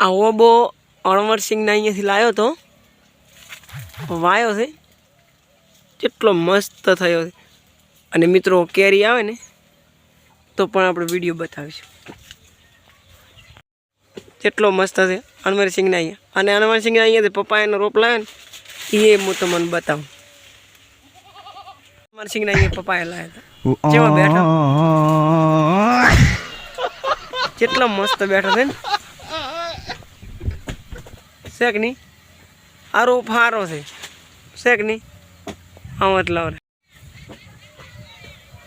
આ ઓબો અણવરસિંહના અહીંયાથી લાવ્યો તો. વાયો છે. કેટલો મસ્ત થયો છે. અને મિત્રો કેરી આવે ને તો પણ આપણે વીડિયો બતાવીશું. કેટલો મસ્ત છે અણવરસિંહના અહીંયા. અને અણવરસિંહના અહીંયાથી પપ્પા એનો રોપ લાવ્યો ને એ હું તમને બતાવું. અણવરસિંહના અહીંયા પપ્પાએ લાવ્યા હતા. જેવા બેઠા. કેટલા મસ્ત બેઠા છે ને. શેક નહીં? આ રોપ સારો છે શેક નહીં? આમ એટલા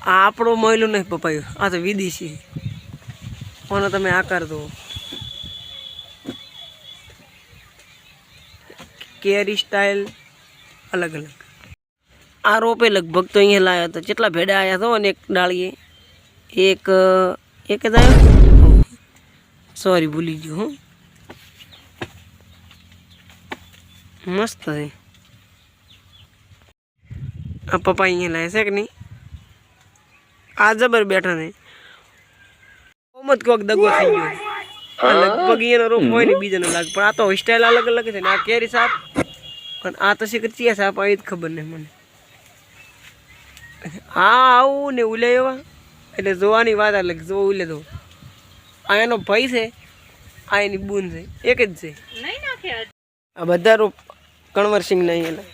આ આપણો મહિલો નહીં પપાયું. આ તો વિદેશી કોનો તમે આકાર દો. કેરી સ્ટાઇલ અલગ અલગ. આ રોપે લગભગ તો અહીંયા લાવ્યા હતા. કેટલા ભેડા આવ્યા હતા અને એક ડાળીએ. એક એક જ આવ્યો સોરી ભૂલી ગયો હું. મસ્ત છે. આ પપ્પા અહીંયા લાવે છે કે નહીં? આ જબર બેઠા ને ઓમ જ કોક દગો થઈ ગયો. આ લગભગ એનો રૂપ હોય ને બીજાનો લાગે પણ આ તો સ્ટાઇલ અલગ અલગ છે ને આ કેરી સાપ પણ આ તો શીખર ચિયા સાપ આવી જ ખબર નહીં મને. આ આવું ને ઉલે એવા? એટલે જોવાની વાત અલગ જો ઉલે તો. આ એનો ભાઈ છે આ એની બૂન છે એક જ છે. આ બધા રૂપ કણવરસિંહ નહીં એલા.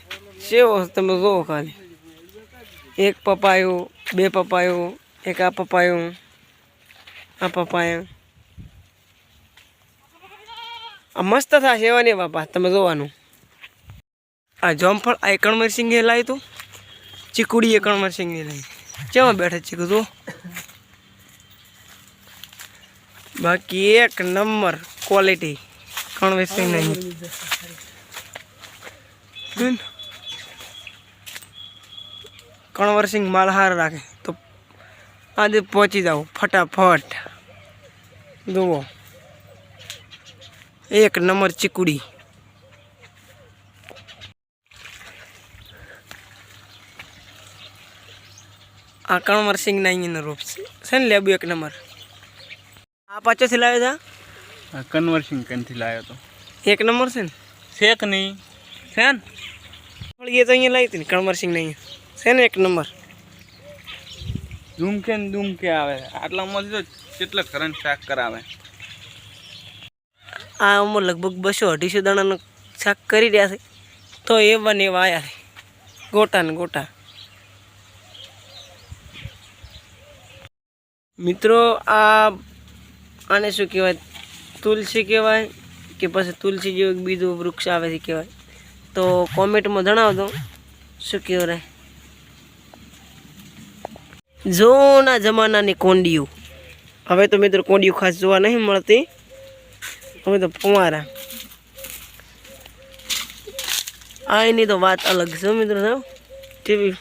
સેવો તમે જોવો ખાલી. એક પપાયું બે પપાયું એક આ પપાયું આ પપાયું આ મસ્ત થશે એવા નહીં બાપા, તમે જોવાનું. આ જોમફળ, આ કણવરસિંહે લાવ્યું હતું ચીકુડીએ કણવરસિંહે લાવી ચેવા બેઠા ચીકુ જો? બાકી એક નંબર ક્વોલિટી કણવરસિંહ નહીં. બેન માલ માલહાર રાખે. તો આજે પહોંચી જાઓ. ફટાફટ. જુઓ. એક નંબર ચીકુડી. આ કણવરસિંહના અહીંયાનો રૂપ છે. છે ને લેબુ એક નંબર? આ પાછો સિલાવે આ કન્વર્સિંગ કંથી લાવ્યો તો? એક નંબર છે ને? શેક નહીં. છે ને? પણ એ તો અહીંયા લાવી હતી ને કન્વર્સિંગ નહીં છે ને એક નંબર? ધૂમકે ને ધૂમકે આવે. આટલામાંથી તો કેટલા કરંટ શાક કરાવે? આ અમો લગભગ બસો અઢીસો દાણાનું શાક કરી રહ્યા છે. તો એવા ને એવા આવ્યા છે. ગોટા ને ગોટા. મિત્રો આ આને શું કહેવાય? તુલસી કહેવાય કે પછી તુલસી જેવું બીજું વૃક્ષ આવે છે કહેવાય. તો કોમેન્ટમાં જણાવજો, શું કહેવાય જૂના જમાનાની કોંડીઓ. હવે તો મિત્રો કોંડીઓ ખાસ જોવા નહીં મળતી. હવે તો પવારા આ એની તો વાત અલગ છે મિત્રો સાહેબ કેવી